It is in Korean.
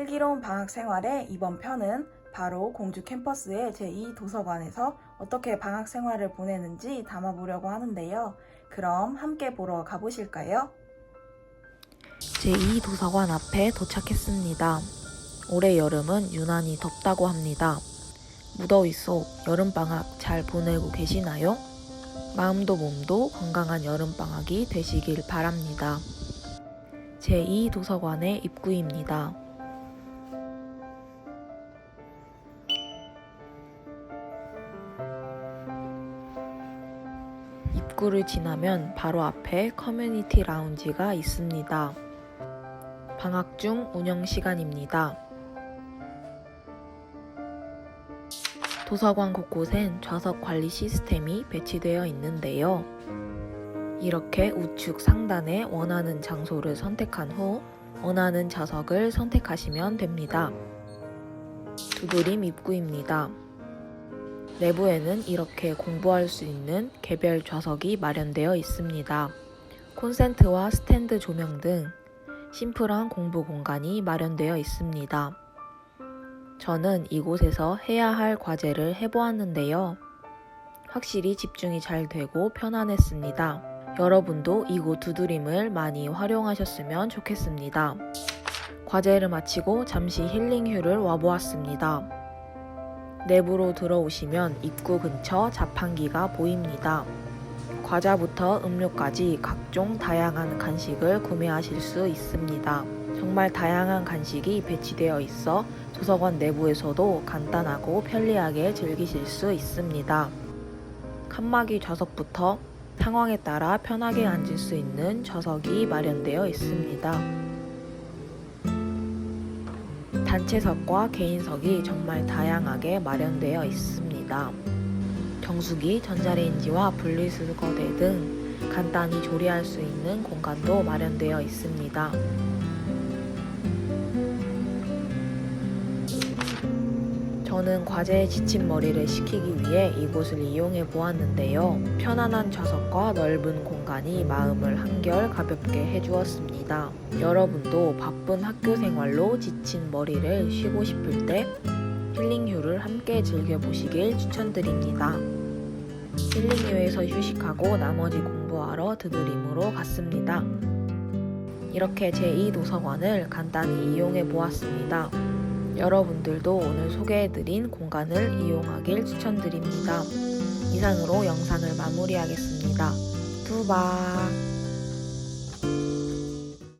슬기로운 방학 생활의 이번 편은 바로 공주 캠퍼스의 제2 도서관에서 어떻게 방학 생활을 보내는지 담아보려고 하는데요. 그럼 함께 보러 가보실까요? 제2 도서관 앞에 도착했습니다. 올해 여름은 유난히 덥다고 합니다. 무더위 속 여름방학 잘 보내고 계시나요? 마음도 몸도 건강한 여름방학이 되시길 바랍니다. 제2 도서관의 입구입니다. 입구를 지나면 바로 앞에 커뮤니티 라운지가 있습니다. 방학 중 운영 시간입니다. 도서관 곳곳엔 좌석 관리 시스템이 배치되어 있는데요. 이렇게 우측 상단에 원하는 장소를 선택한 후 원하는 좌석을 선택하시면 됩니다. 두드림 입구입니다. 내부에는 이렇게 공부할 수 있는 개별 좌석이 마련되어 있습니다. 콘센트와 스탠드 조명 등 심플한 공부 공간이 마련되어 있습니다. 저는 이곳에서 해야 할 과제를 해보았는데요. 확실히 집중이 잘 되고 편안했습니다. 여러분도 이곳 두드림을 많이 활용하셨으면 좋겠습니다. 과제를 마치고 잠시 힐링 휴를 와보았습니다. 내부로 들어오시면 입구 근처 자판기가 보입니다. 과자부터 음료까지 각종 다양한 간식을 구매하실 수 있습니다. 정말 다양한 간식이 배치되어 있어 도서관 내부에서도 간단하고 편리하게 즐기실 수 있습니다. 칸막이 좌석부터 상황에 따라 편하게 앉을 수 있는 좌석이 마련되어 있습니다. 단체석과 개인석이 정말 다양하게 마련되어 있습니다. 정수기, 전자레인지와 분리수거대 등 간단히 조리할 수 있는 공간도 마련되어 있습니다. 저는 과제에 지친 머리를 식히기 위해 이곳을 이용해 보았는데요. 편안한 좌석과 넓은 공간이 마음을 한결 가볍게 해주었습니다. 여러분도 바쁜 학교 생활로 지친 머리를 쉬고 싶을 때 힐링휴를 함께 즐겨보시길 추천드립니다. 힐링휴에서 휴식하고 나머지 공부하러 드드림으로 갔습니다. 이렇게 제2도서관을 간단히 이용해 보았습니다. 여러분들도 오늘 소개해드린 공간을 이용하길 추천드립니다. 이상으로 영상을 마무리하겠습니다. 두바